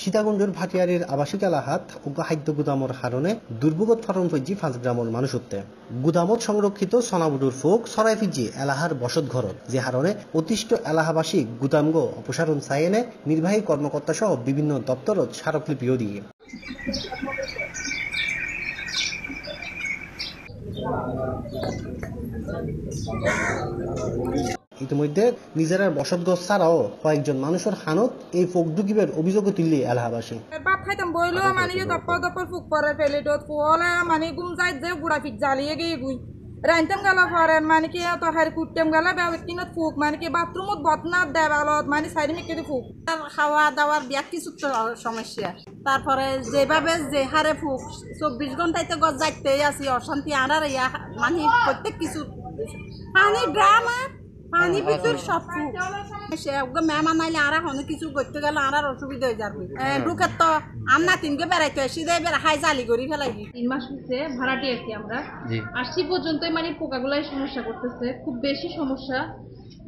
সীতাকুণ্ডের ভাটিয়ারির আবাসিক এলাহাত ও খাদ্য গুদামর হারণে দুর্ভোগত ফারণ ফৈজি পাঁচ গ্রামের মানুষত্বে। গুদামত সংরক্ষিত সনাবুডুর ফোক সরাই ফিজি এলাহার বসত ঘরত, যে হারণে অতিষ্ঠ এলাহাবাসী গুদামগ অপসারণ সাইনে নির্বাহী কর্মকর্তা সহ বিভিন্ন দপ্তরত স্মারকলিপিও দিয়ে ইতিমধ্যে নিজেরা বসতগছ ছাড়াও কয়েকজন মানুষের হানত এই ফোক ডুকিবের অভিযোগও তুললি এলাহাবাসী। ভাত খাইতাম বইলো মানে দপ্পর দপ্পর ফুক পরে মানে গুম যাই যে গুড়া ফিক জ্বালিয়ে গিয়ে গুই। রাইনতাম গেল পরেন মানে কি তরকারি কুটতাম গেলে বেকিনত ফুক মানে কি বাথরুমত বদনাথ দেওয়ালত মানে সাইড মিকে ফুক। আর খাওয়া দাওয়ার কিছু সমস্যা। তারপরে যেভাবে যে হারে ফুক চব্বিশ ঘন্টায় তো গছ যাইতেই আছি অশান্তি আনার ইয়া মানে প্রত্যেক কিছু। পানি ড্রাম আর পানি ভিতর সব ফুক। সে মেহমান আইলে আর এখন কিছু করতে গেলে আর অসুবিধা হয়ে যাবে। ঢুকে তো আন্না তিনকে বেড়াইতে আসি দেয় বেড়া হাই জালি করি ফেলাই তিন মাস হচ্ছে ভাড়াটি আছি আমরা। আসছি পর্যন্তই মানে পোকাগুলাই সমস্যা করতেছে খুব বেশি সমস্যা।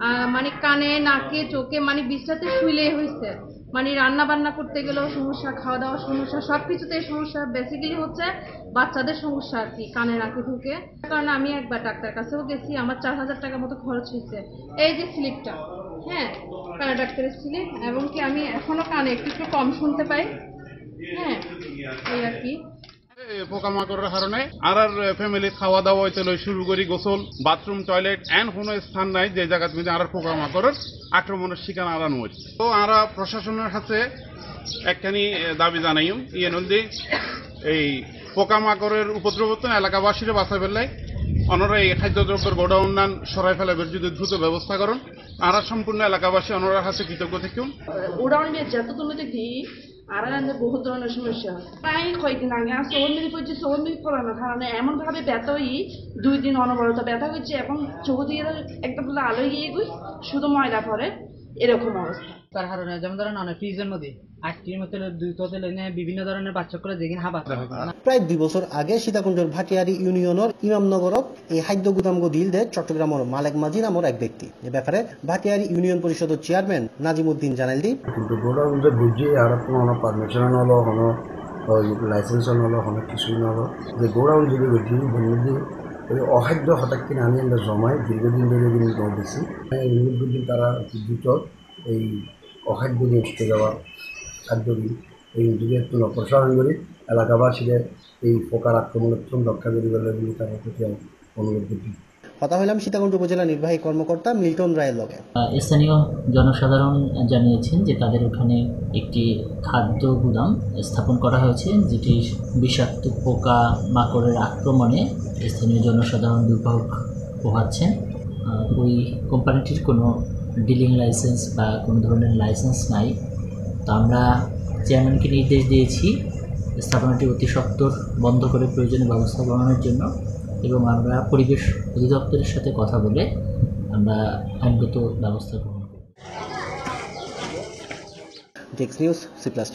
আহ, মানে কানে নাকে চোখে মানে বিছটাতে শুইলে হয়েছে মানে রান্না বান্না করতে গেলেও সমস্যা খাওয়া দাওয়ার সমস্যা সব কিছুতেই সমস্যা। বেসিক্যালি হচ্ছে বাচ্চাদের সমস্যা আর কি, কানে নাকে ঢুকে। কারণ আমি একবার ডাক্তার কাছেও গেছি, আমার চার হাজার টাকা মতো খরচ হয়েছে। এই যে স্লিপটা হ্যাঁ? কানে ডাক্তারের স্লিপ এবং কি আমি এখনও কানে একটু একটু কম শুনতে পাই। হ্যাঁ এই আর কি। পোকামাকড়ের কারণে আর আর ফ্যামিলি খাওয়া দাওয়া হইতে শুরু করি গোসল, বাথরুম, টয়লেট এন কোনো স্থান নাই যে জায়গাত মধ্যে আর পোকামাকড়ের আক্রমণের শিকার আরান হয়েছে তো আমরা প্রশাসনের কাছে একখানি দাবি জানাইম ইয়ে নদী, এই পোকামাকড়ের উপদ্রবত এলাকাবাসীরা বাঁচা ফেললাই অনরা এই খাদ্যদ্রব্যের গোডা উন্নয়ন সরাই ফেলাবের যদি দ্রুত ব্যবস্থা করুন আর সম্পূর্ণ এলাকাবাসী অনরার কাছে কৃতজ্ঞ থেকেও। উড়াউন্ডে তুমি দেখি আর আমাদের বহুত ধরনের সমস্যা হয়। প্রায় কয়েকদিন আগে, আর সবল মিলি করছি সবল মিলি করানোর কারণে এমন ভাবে ব্যথা হই দুই দিন অনবরত ব্যথা করছে এবং চোখ দিয়ে একদম আলো গিয়ে শুধু ময়লা পরে এরকম অবস্থা। তার কারণে যেমন ধরেন অনেক ফ্রিজের মধ্যে আটটির মধ্যে দুই তোতে এনে বিভিন্ন ধরনের বাচ্চাগুলো যেখানে হাবাত প্রায় দুই বছর আগে সীতাকুণ্ডের ভাটিয়ারি ইউনিয়নের ইমামনগরত এই খাদ্য গুদামগ দিল দে চট্টগ্রামের মালেক মাঝি নামের এক ব্যক্তি। এ ব্যাপারে ভাটিয়ারি ইউনিয়ন পরিষদের চেয়ারম্যান নাজিমুদ্দিন জানাইল দি কিন্তু গোডাউনটা বুঝি আর কোনো পারমিশন নলো কোনো লাইসেন্স নলো কোনো কিছুই নলো যে গোডাউন যদি বুঝি বন্যদি ওই অসাধ্য হঠাৎ কিনে আমি আমরা জমাই দীর্ঘদিন ধরে কিন্তু দিছি বুঝি তারা দ্রুত এই অসাধ্য নিয়ে উঠতে যাওয়া, খাদ্য দিন, এই যদি একটু প্রসারণ করি, এলাকাবাসীদের এই পোকার আক্রমণের রক্ষা করি বলে তারা প্রতি অনুরোধ করছি। কথা হইলাম সীতাকুণ্ড উপজেলা নির্বাহী কর্মকর্তা মিল্টন রায়ের লগে। স্থানীয় জনসাধারণ জানিয়েছেন যে তাদের ওখানে একটি খাদ্য গুদাম স্থাপন করা হয়েছে, যেটি বিষাক্ত পোকা মাকড়ের আক্রমণে স্থানীয় জনসাধারণ দুর্ভোগ পোহাচ্ছেন। ওই কোম্পানিটির কোনো ডিলিং লাইসেন্স বা কোনো ধরনের লাইসেন্স নাই। তো আমরা চেয়ারম্যানকে নির্দেশ দিয়েছি, স্থাপনাটি অতি সত্বর বন্ধ করে প্রয়োজনীয় ব্যবস্থা গ্রহণের জন্য। এবং আমরা পরিবেশ অধিদপ্তরের সাথে কথা বলে আমরা আইনগত ব্যবস্থা গ্রহণ করব নিউজ সি প্লাস